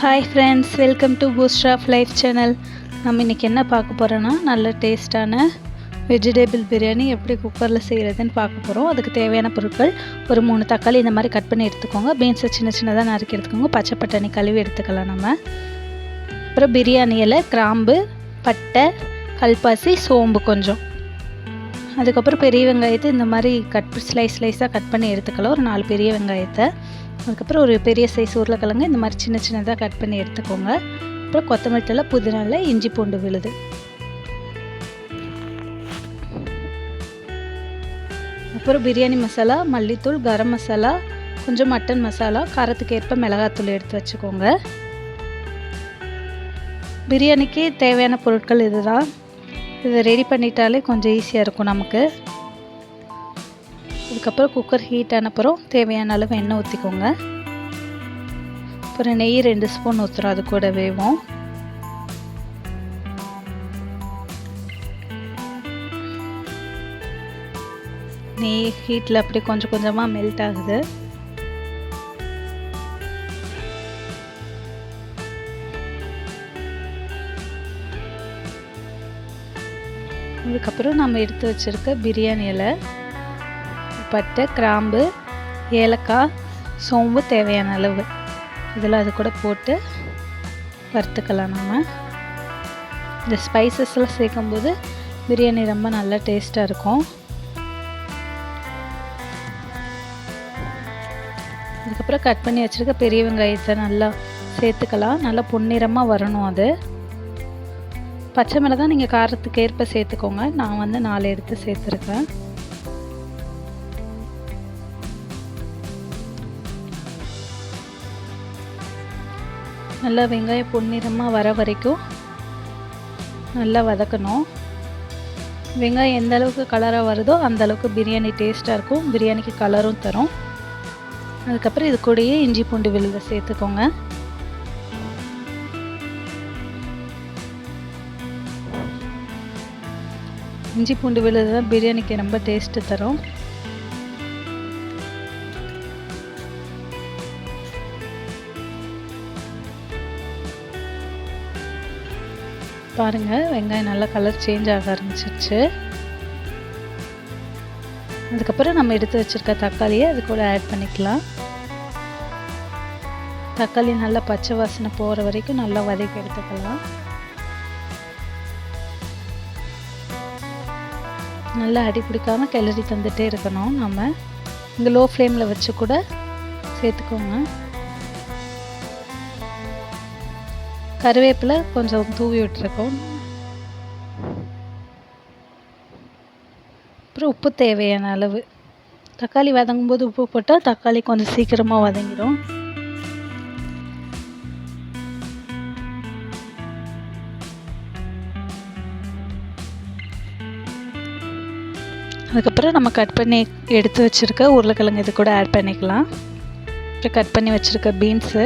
Hi friends welcome to boost of life channel நம்ம இன்றைக்கி என்ன பார்க்க போகிறோன்னா நல்ல டேஸ்ட்டான வெஜிடபிள் பிரியாணி எப்படி குக்கரில் செய்கிறதுன்னு பார்க்க போகிறோம் அதுக்கு தேவையான பொருட்கள் ஒரு மூணு தக்காளி இந்த மாதிரி கட் பண்ணி எடுத்துக்கோங்க. பீன்ஸை சின்ன சின்னதாக நறுக்கி எடுத்துக்கோங்க. பச்சை பட்டாணி கழுவி எடுத்துக்கலாம் நம்ம. அப்புறம் பிரியாணி இலை கிராம்பு பட்டை கல்பாசி சோம்பு கொஞ்சம். அதுக்கப்புறம் பெரிய வெங்காயத்தை இந்த மாதிரி கட் ஸ்லைஸ் ஸ்லைஸாக கட் பண்ணி எடுத்துக்கலாம். ஒரு நாலு பெரிய வெங்காயத்தை. அதுக்கப்புறம் ஒரு பெரிய சைஸ் உருளைக்கிழங்கு இந்த மாதிரி சின்ன சின்னதாக கட் பண்ணி எடுத்துக்கோங்க. அப்புறம் கொத்தமல்லி புதினால இஞ்சி பூண்டு விழுது. அப்புறம் பிரியாணி மசாலா மல்லித்தூள் கரம் மசாலா கொஞ்சம் மட்டன் மசாலா காரத்துக்கு ஏற்ப மிளகாத்தூள் எடுத்து வச்சுக்கோங்க. பிரியாணிக்கு தேவையான பொருட்கள் இதுதான். இதை ரெடி பண்ணிட்டாலே கொஞ்சம் ஈஸியாக இருக்கும் நமக்கு. அதுக்கப்புறம் குக்கர் ஹீட் ஆனப்புறம் தேவையான அளவு எண்ணெய் ஊற்றிக்கோங்க அப்புறம் நெய் ரெண்டு ஸ்பூன் ஊற்றுறோம் அது கூட வேவோம். நெய் ஹீட்டில் அப்படியே கொஞ்சம் கொஞ்சமாக மெல்ட் ஆகுது. அதுக்கப்புறம் நம்ம எடுத்து வச்சுருக்க பிரியாணி இலை. பட்டை கிராம்பு ஏலக்காய் சோம்பு தேவையான அளவு. இதெல்லாம் அது கூட போட்டு வறுத்துக்கலாம் நம்ம. இந்த ஸ்பைசஸ்லாம் சேர்க்கும்போது பிரியாணி ரொம்ப நல்லா டேஸ்ட்டாக இருக்கும். அதுக்கப்புறம் கட் பண்ணி வச்சுருக்க பெரிய வெங்காயத்தை நல்லா சேர்த்துக்கலாம். நல்லா பொன்னிறமாக வரணும் அது. பச்சை மிளகாய் நீங்கள் காரத்துக்கு ஏற்ப சேர்த்துக்கோங்க. நான் வந்து நாலு எடுத்து சேர்த்துருக்கேன். நல்லா வெங்காயம் பொன்னிறமாக வர வரைக்கும் நல்லா வதக்கணும். வெங்காயம் எந்த அளவுக்கு கலராக வருதோ அந்த அளவுக்கு பிரியாணி டேஸ்ட்டாக இருக்கும். பிரியாணிக்கு கலரும் தரும். அதுக்கப்புறம் இது கூடயே இஞ்சி பூண்டு விழுத சேர்த்துக்கோங்க. இஞ்சி பூண்டு விழுது தான் பிரியாணிக்கு ரொம்ப டேஸ்ட்டு தரும். பாருங்கள் வெங்காயம் நல்லா கலர் சேஞ்ச் ஆக ஆரம்பிச்சிருச்சு. அதுக்கப்புறம் நம்ம எடுத்து வச்சுருக்க தக்காளியை அது கூட ஆட் பண்ணிக்கலாம். தக்காளி நல்லா பச்சை வாசனை போகிற வரைக்கும் நல்லா வதக்கி எடுத்துக்கலாம். நல்லா அடி பிடிக்காமல் கிளறி தந்துகிட்டே இருக்கணும் நம்ம இங்கே லோ ஃப்ளேமில் வச்சு கூட சேர்த்துக்கோங்க. கருவேப்பிலை கொஞ்சம் தூவி விட்டுருக்கோம். அப்புறம் உப்பு தேவையான அளவு. தக்காளி வதங்கும் போது உப்பு போட்டால் தக்காளி கொஞ்சம் சீக்கிரமாக வதங்கிடும். அதுக்கப்புறம் நம்ம கட் பண்ணி எடுத்து வச்சுருக்க உருளைக்கிழங்கு இது கூட ஆட் பண்ணிக்கலாம். அப்புறம் கட் பண்ணி வச்சுருக்க பீன்ஸு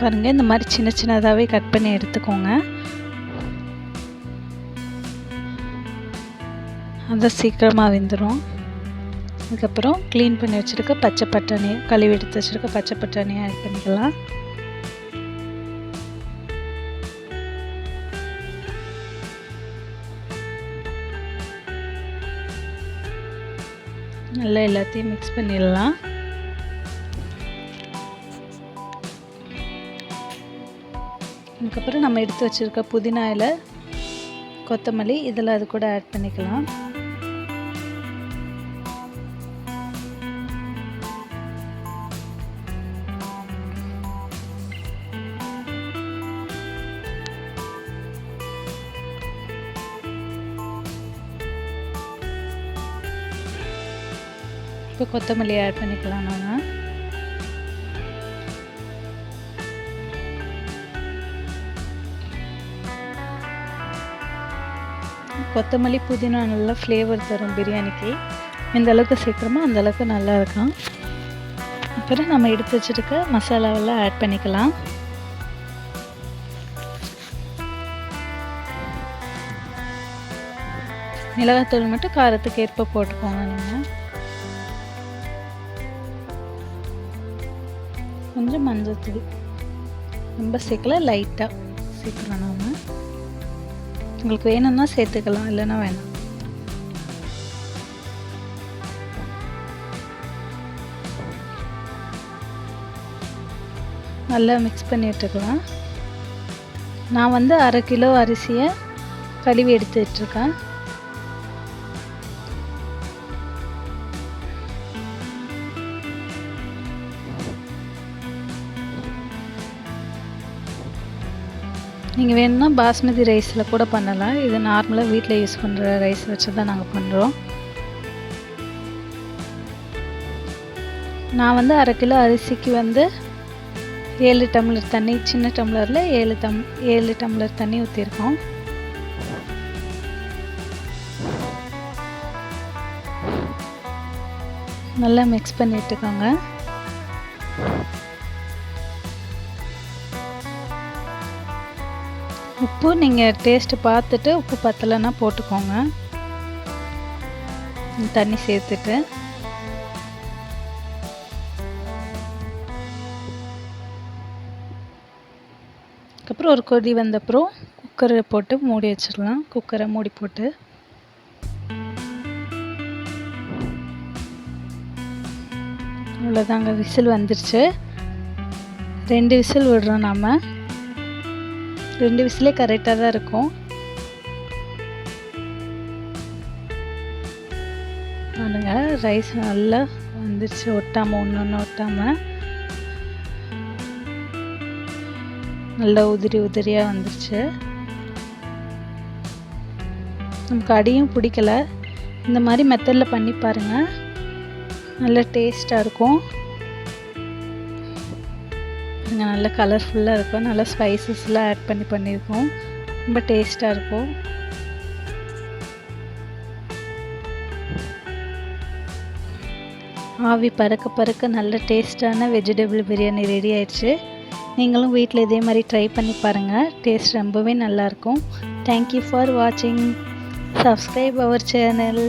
பாருங்கள் இந்த மாதிரி சின்ன சின்னதாகவே கட் பண்ணி எடுத்துக்கோங்க. அதை சீக்கிரமாக வெந்துடும் அதுக்கப்புறம் க்ளீன் பண்ணி வச்சுருக்க பச்சை பட்டாணி கழுவி எடுத்து வச்சுருக்க பச்சை பட்டாணியை ஆட் பண்ணிக்கலாம். நல்லா எல்லாத்தையும் மிக்ஸ் பண்ணிடலாம். அதுக்கப்புறம் நம்ம எடுத்து வச்சுருக்க புதினா இலை கொத்தமல்லி இதில் அது கூட ஆட் பண்ணிக்கலாம். இப்போ கொத்தமல்லி ஆட் பண்ணிக்கலாம் நம்ம கொத்தமல்லி புதினா நல்லா ஃப்ளேவர் தரும் பிரியாணிக்கு. எந்த அளவுக்கு சேர்க்குறோமோ அந்த அளவுக்கு நல்லா இருக்கும். அப்புறம் நம்ம எடுத்து வச்சுருக்க மசாலாவெல்லாம் ஆட் பண்ணிக்கலாம். மிளகாத்தூள் மட்டும் காரத்துக்கு ஏற்ப போட்டுக்கோங்க நீங்கள் கொஞ்சம் மஞ்சள் ரொம்ப சேர்க்கல லைட்டாக சேர்க்குறோம் நாம். உங்களுக்கு வேணும்னா சேர்த்துக்கலாம் இல்லைன்னா வேணாம். நல்லா மிக்ஸ் பண்ணி விட்டுக்கலாம். நான் வந்து அரை கிலோ அரிசியை கழுவி எடுத்து நீங்கள் வேணும்னா பாஸ்மதி ரைஸில் கூட பண்ணலாம். இது நார்மலாக வீட்டில் யூஸ் பண்ணுற ரைஸ் வச்சு தான் நாங்கள் பண்ணுறோம் நான் வந்து அரை கிலோ அரிசிக்கு வந்து ஏழு டம்ளர் தண்ணி சின்ன டம்ளரில் ஏழு டம் ஏழு டம்ளர் தண்ணி ஊற்றிருக்கோம் நல்லா மிக்ஸ் பண்ணிட்டுக்கோங்க. உப்பு நீங்கள் டேஸ்ட்டு பார்த்துட்டு உப்பு பத்தலைன்னா போட்டுக்கோங்க. தண்ணி சேர்த்துட்டு. அதுக்கப்புறம் ஒரு கொதி வந்தப்புறம் குக்கரை போட்டு மூடி வச்சிடலாம். குக்கரை மூடி போட்டு. அவ்வளோதாங்க விசில் வந்துருச்சு. ரெண்டு விசில் விடுறோம் நாம். ரெண்டு விசிலே கரெக்டாக தான் இருக்கும். பாருங்க ரைஸ் நல்லா வந்துருச்சு ஒட்டாமல் ஒன்று ஒன்று ஒட்டாமல் நல்லா உதிரி உதிரியாக வந்துருச்சு. நமக்கு அடியும் பிடிக்கல. இந்த மாதிரி மெத்தடில் பண்ணி பாருங்கள் நல்ல டேஸ்ட்டாக இருக்கும். பாருங்க நல்ல கலர்ஃபுல்லாக இருக்கும். நல்லா ஸ்பைசஸ்லாம் ஆட் பண்ணி பண்ணியிருக்கோம் ரொம்ப டேஸ்ட்டாக இருக்கும். ஆவி பறக்க பறக்க நல்ல டேஸ்ட்டான வெஜிடபிள் பிரியாணி ரெடி ஆயிடுச்சு. நீங்களும் வீட்டில் இதே மாதிரி ட்ரை பண்ணி பாருங்கள் டேஸ்ட் ரொம்பவே நல்லாயிருக்கும் தேங்க்யூ ஃபார் வாட்சிங் சப்ஸ்கிரைப் அவர் சேனல்